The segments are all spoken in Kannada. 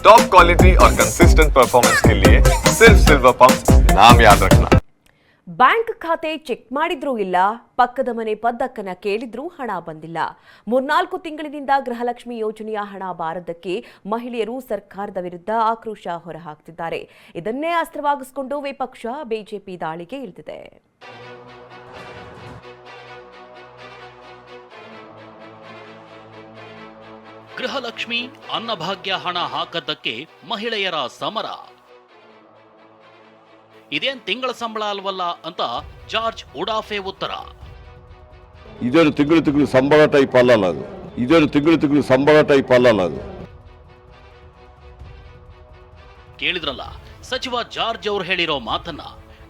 टॉप क्वालिटी और कंसिस्टेंट परफॉर्मेंस के लिए सिर्फ सिल्वर पंप नाम याद रखना ಬ್ಯಾಂಕ್ ಖಾತೆ ಚೆಕ್ ಮಾಡಿದ್ರೂ ಇಲ್ಲ ಪಕ್ಕದ ಮನೆ ಪದ್ದಕ್ಕನ ಕೇಳಿದ್ರೂ ಹಣ ಬಂದಿಲ್ಲ ಮೂರ್ನಾಲ್ಕು ತಿಂಗಳಿನಿಂದ ಗೃಹಲಕ್ಷ್ಮಿ ಯೋಜನೆಯ ಹಣ ಬಾರದಕ್ಕೆ ಮಹಿಳೆಯರು ಸರ್ಕಾರದ ವಿರುದ್ಧ ಆಕ್ರೋಶ ಹೊರಹಾಕ್ತಿದ್ದಾರೆ ಇದನ್ನೇ ಅಸ್ತ್ರವಾಗಿಸಿಕೊಂಡು ವಿಪಕ್ಷ ಬಿಜೆಪಿ ದಾಳಿಗೆ ಇಳಿದಿದೆ ಗೃಹಲಕ್ಷ್ಮಿ ಅನ್ನಭಾಗ್ಯ ಹಣ ಹಾಕದ್ದಕ್ಕೆ ಮಹಿಳೆಯರ ಸಮರ. ಇದೇನ್ ತಿಂಗಳ ಸಂಬಳ ಅಲ್ವಲ್ಲ ಅಂತ ಜಾರ್ಜ್ ಉಡಾಫೆ ಉತ್ತರ. ಇದೇನು ತಿಂಗಳು ತಿಂಗಳು ಸಂಬಳ ಟೈಪ್ ಅಲ್ಲಲ್ಲ ಅದು. ಇದೇನು ತಿಂಗಳು ತಿಂಗಳು ಸಂಬಳ ಟೈಪ್ ಅಲ್ಲಲ್ಲ ಅದು. ಕೇಳಿದ್ರಲ್ಲ ಸಚಿವ ಜಾರ್ಜ್ ಅವರು ಹೇಳಿರೋ ಮಾತನ್ನ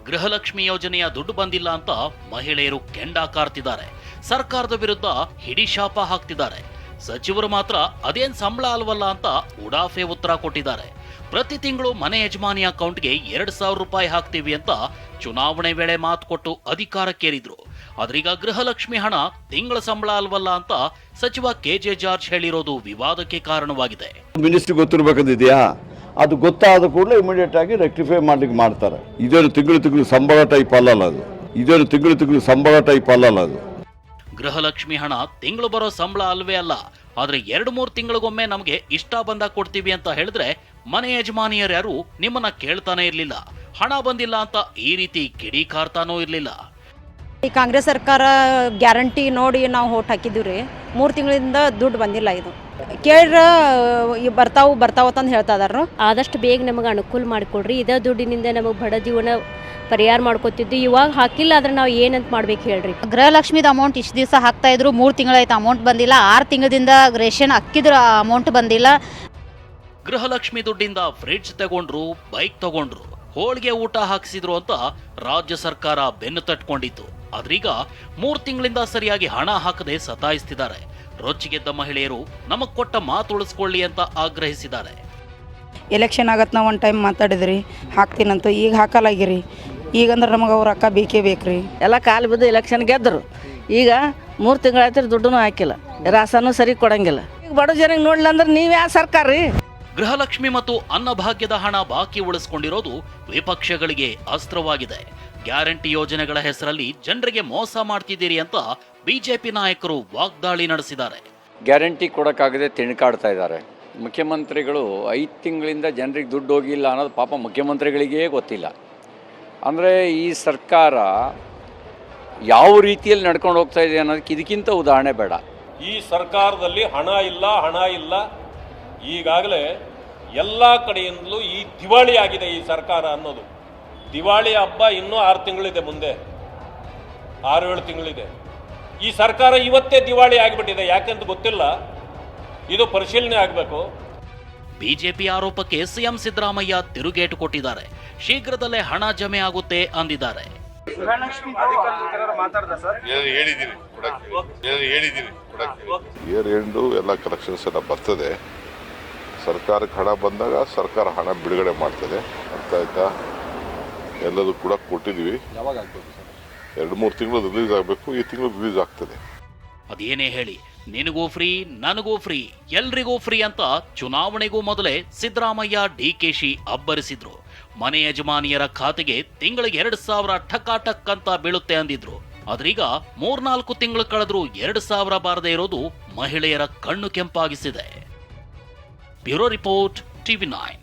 ಗೃಹಲಕ್ಷ್ಮಿ ಯೋಜನೆಯ ದುಡ್ಡು ಬಂದಿಲ್ಲ ಅಂತ ಮಹಿಳೆಯರು ಕೆಂಡ ಕಾರ್ತಿದ್ದಾರೆ ಸರ್ಕಾರದ ವಿರುದ್ಧ ಹಿಡಿಶಾಪ ಹಾಕ್ತಿದ್ದಾರೆ. ಸಚಿವರು ಮಾತ್ರ ಅದೇನ್ ಸಂಬಳ ಅಲ್ವಲ್ಲ ಅಂತ ಉಡಾಫೆ ಉತ್ತರ ಕೊಟ್ಟಿದ್ದಾರೆ. ಪ್ರತಿ ತಿಂಗಳು ಮನೆ ಯಜಮಾನಿ ಅಕೌಂಟ್ಗೆ ಎರಡು ಸಾವಿರ ರೂಪಾಯಿ ಹಾಕ್ತೀವಿ ಅಂತ ಚುನಾವಣೆ ವೇಳೆ ಮಾತು ಕೊಟ್ಟು ಅಧಿಕಾರಕ್ಕೇರಿದ್ರು. ಆದ್ರೀಗ ಗೃಹಲಕ್ಷ್ಮಿ ಹಣ ತಿಂಗಳ ಸಂಬಳ ಅಲ್ವಲ್ಲ ಅಂತ ಸಚಿವ ಕೆ ಜೆ ಜಾರ್ಜ್ ಹೇಳಿರೋದು ವಿವಾದಕ್ಕೆ ಕಾರಣವಾಗಿದೆ. ಮಿನಿಸ್ಟ್ರಿ ಗೊತ್ತಿರ್ಬೇಕಂದಿದೆಯಾ? ಅದು ಗೊತ್ತಾದ ಕೂಡಲೇ ಇಮಿಡಿಯೇಟ್ ಆಗಿ ರೆಕ್ಟಿಫೈ ಮಾಡ್ಲಿಕ್ಕೆ ಮಾಡ್ತಾರೆ. ಇದೇನು ತಿಂಗಳು ತಿಂಗಳು ಸಂಬಳ ಟೈಪ್ ಅಲ್ಲಲ್ಲ ಅದು. ಇದೇನು ತಿಂಗಳು ತಿಂಗಳು ಸಂಬಳ ಟೈಪ್ ಅಲ್ಲಲ್ಲ ಅದು. ಗೃಹಲಕ್ಷ್ಮಿ ಹಣ ತಿಂಗಳು ಬರೋ ಸಂಬಳ ಅಲ್ವೇ ಅಲ್ಲ. ಆದ್ರೆ ಎರಡು ಮೂರು ತಿಂಗಳಿಗೊಮ್ಮೆ ನಮಗೆ ಇಷ್ಟ ಬಂದಾಗ ಕೊಡ್ತೀವಿ ಅಂತ ಹೇಳಿದ್ರೆ ಮನೆ ಯಜಮಾನಿಯರು ಯಾರು ನಿಮ್ಮನ್ನ ಕೇಳ್ತಾನೆ ಇರಲಿಲ್ಲ. ಹಣ ಬಂದಿಲ್ಲ ಅಂತ ಈ ರೀತಿ ಕಿಡಿಕಾರ್ತಾನೂ ಇರಲಿಲ್ಲ. ಈ ಕಾಂಗ್ರೆಸ್ ಸರ್ಕಾರ ಗ್ಯಾರಂಟಿ ನೋಡಿ ನಾವು ಹೋಟ್ ಹಾಕಿದ್ದೀವಿ ರೀ ಮೂರು ತಿಂಗಳಿಂದ ದುಡ್ಡು ಬಂದಿಲ್ಲ ಇದು. ಕೇಳ್ರ ಬರ್ತಾವು ಬರ್ತಾವ ಅಂತಂದು ಹೇಳ್ತಾ ಇದಾರು ಆದಷ್ಟು ಬೇಗ ನಮಗೆ ಅನುಕೂಲ ಮಾಡಿಕೊಡ್ರಿ. ಇದೇ ದುಡ್ಡಿನಿಂದ ನಮಗೆ ಬಡ ಜೀವನ ಪರಿಹಾರ ಮಾಡ್ಕೊತಿದ್ದು ಇವಾಗ ಹಾಕಿಲ್ಲ ಆದ್ರೆ ನಾವು ಏನಂತ ಮಾಡ್ಬೇಕು ಹೇಳ್ರಿ. ಗೃಹಲಕ್ಷ್ಮಿದ ಅಮೌಂಟ್ ಇಷ್ಟು ದಿವಸ ಹಾಕ್ತಾ ಇದ್ರು ಮೂರು ತಿಂಗಳಾಯ್ತು ಅಮೌಂಟ್ ಬಂದಿಲ್ಲ. ಆರು ತಿಂಗಳಿಂದ ರೇಷನ್ ಅಕ್ಕಿದ್ರ ಅಮೌಂಟ್ ಬಂದಿಲ್ಲ. ಗೃಹಲಕ್ಷ್ಮಿ ದುಡ್ಡಿಂದ ಫ್ರಿಡ್ಜ್ ತಗೊಂಡ್ರು ಬೈಕ್ ತಗೊಂಡ್ರು ಹೋಳಿಗೆ ಊಟ ಹಾಕಿಸಿದ್ರು ಅಂತ ರಾಜ್ಯ ಸರ್ಕಾರ ಬೆನ್ನು ತಟ್ಕೊಂಡಿತ್ತು. ಆದ್ರೀಗ ಮೂರ್ ತಿಂಗಳಿಂದ ಸರಿಯಾಗಿ ಹಣ ಹಾಕದೆ ಸತಾಯಿಸ್ತಿದ್ದಾರೆ. ರೊಚ್ಚಿಗೆದ್ದ ಮಹಿಳೆಯರು ನಮಗ್ ಕೊಟ್ಟ ಮಾತು ಉಳಿಸ್ಕೊಳ್ಳಿ ಅಂತ ಆಗ್ರಹಿಸಿದ್ದಾರೆ. ಎಲೆಕ್ಷನ್ ಆಗತ್ತೆ ನಾವು ಒಂದು ಟೈಮ್ ಮಾತಾಡಿದ್ರಿ. ಹಾಕ್ತೀನಂತ ಈಗ ಹಾಕಲಾಗಿರಿ. ಈಗಂದ್ರೆ ನಮಗೆ ಅವ್ರ ಅಕ್ಕ ಬೇಕೇ ಬೇಕ್ರಿ. ಎಲ್ಲ ಕಾಲು ಬಿದ್ದು ಎಲೆಕ್ಷನ್ ಗೆದ್ದರು ಈಗ ಮೂರು ತಿಂಗಳಾಯ್ತು ದುಡ್ಡು ಹಾಕಿಲ್ಲ. ರಾಸನೂ ಸರಿ ಕೊಡಂಗಿಲ್ಲ. ಈಗ ಬಡ ಜನಕ್ಕೆ ನೋಡ್ಲಿಲ್ಲ ಅಂದ್ರೆ ನೀವು ಯಾವ ಸರ್ಕಾರ ರೀ? ಗೃಹಲಕ್ಷ್ಮಿ ಮತ್ತು ಅನ್ನಭಾಗ್ಯದ ಹಣ ಬಾಕಿ ಉಳಿಸ್ಕೊಂಡಿರೋದು ವಿಪಕ್ಷಗಳಿಗೆ ಅಸ್ತ್ರವಾಗಿದೆ. ಗ್ಯಾರಂಟಿ ಯೋಜನೆಗಳ ಹೆಸರಲ್ಲಿ ಜನರಿಗೆ ಮೋಸ ಮಾಡ್ತಿದ್ದೀರಿ ಅಂತ ಬಿಜೆಪಿ ನಾಯಕರು ವಾಗ್ದಾಳಿ ನಡೆಸಿದ್ದಾರೆ. ಗ್ಯಾರಂಟಿ ಕೊಡೋಕ್ಕಾಗದೆ ತಿಣ್ಕಾಡ್ತಾ ಇದ್ದಾರೆ. ಮುಖ್ಯಮಂತ್ರಿಗಳು ಐದು ತಿಂಗಳಿಂದ ಜನರಿಗೆ ದುಡ್ಡು ಹೋಗಿಲ್ಲ ಅನ್ನೋದು ಪಾಪ ಮುಖ್ಯಮಂತ್ರಿಗಳಿಗೇ ಗೊತ್ತಿಲ್ಲ. ಅಂದರೆ ಈ ಸರ್ಕಾರ ಯಾವ ರೀತಿಯಲ್ಲಿ ನಡ್ಕೊಂಡು ಹೋಗ್ತಾ ಇದೆ ಅನ್ನೋದಕ್ಕೆ ಇದಕ್ಕಿಂತ ಉದಾಹರಣೆ ಬೇಡ. ಈ ಸರ್ಕಾರದಲ್ಲಿ ಹಣ ಇಲ್ಲ ಹಣ ಇಲ್ಲ. ಈಗಾಗಲೇ ಎಲ್ಲ ಕಡೆಯಿಂದಲೂ ಈ ದಿವಾಳಿ ಆಗಿದೆ ಈ ಸರ್ಕಾರ ಅನ್ನೋದು. ದಿವಾಳಿ ಹಬ್ಬ ಇನ್ನೂ ಆರು ತಿಂಗಳಿದೆ ಮುಂದೆ. ಆರು ಏಳು ತಿಂಗಳಿದೆ. ಈ ಸರ್ಕಾರ ಇವತ್ತೇ ದಿವಾಳಿ ಆಗಿಬಿಟ್ಟಿದೆ. ಯಾಕೆಂತ ಗೊತ್ತಿಲ್ಲ. ಇದು ಪರಿಶೀಲನೆ ಆಗಬೇಕು. ಬಿಜೆಪಿ ಆರೋಪಕ್ಕೆ ಸಿಎಂ ಸಿದ್ದರಾಮಯ್ಯ ತಿರುಗೇಟು ಕೊಟ್ಟಿದ್ದಾರೆ. ಶೀಘ್ರದಲ್ಲೇ ಹಣ ಜಮೆ ಆಗುತ್ತೆ ಅಂದಿದ್ದಾರೆ. ಇಯರ್ ಎಂಡು ಎಲ್ಲ ಕಲೆಕ್ಷನ್ಸ್ ಎಲ್ಲ ಬರ್ತದೆ. ಸರ್ಕಾರಕ್ಕೆ ಹಣ ಬಂದಾಗ ಸರ್ಕಾರ ಹಣ ಬಿಡುಗಡೆ ಮಾಡ್ತದೆ. ಅರ್ಥ ಆಯ್ತಾ? ಎಲ್ಲದೂ ಕೂಡ ಕೊಟ್ಟಿದ್ದೀವಿ. ಎರಡು ಮೂರು ತಿಂಗಳು ರಿಲೀಸ್ ಆಗಬೇಕು ಈ ತಿಂಗಳು ರಿಲೀಸ್ ಆಗ್ತದೆ. ಅದೇನೇ ಹೇಳಿ ನಿನಗೂ ಫ್ರೀ ನನಗೂ ಫ್ರೀ ಎಲ್ರಿಗೂ ಫ್ರೀ ಅಂತ ಚುನಾವಣೆಗೂ ಮೊದಲೇ ಸಿದ್ದರಾಮಯ್ಯ ಡಿಕೆಶಿ ಅಬ್ಬರಿಸಿದ್ರು. ಮನೆ ಯಜಮಾನಿಯರ ಖಾತೆಗೆ ತಿಂಗಳಿಗೆ ಎರಡು ಸಾವಿರ ಟಕ್ ಅಂತ ಬೀಳುತ್ತೆ ಅಂದಿದ್ರು. ಆದ್ರೀಗ ಮೂರ್ನಾಲ್ಕು ತಿಂಗಳು ಕಳೆದ್ರೂ ಎರಡು ಸಾವಿರ ಬಾರದೇ ಇರೋದು ಮಹಿಳೆಯರ ಕಣ್ಣು ಕೆಂಪಾಗಿಸಿದೆ. Bureau report TV nine.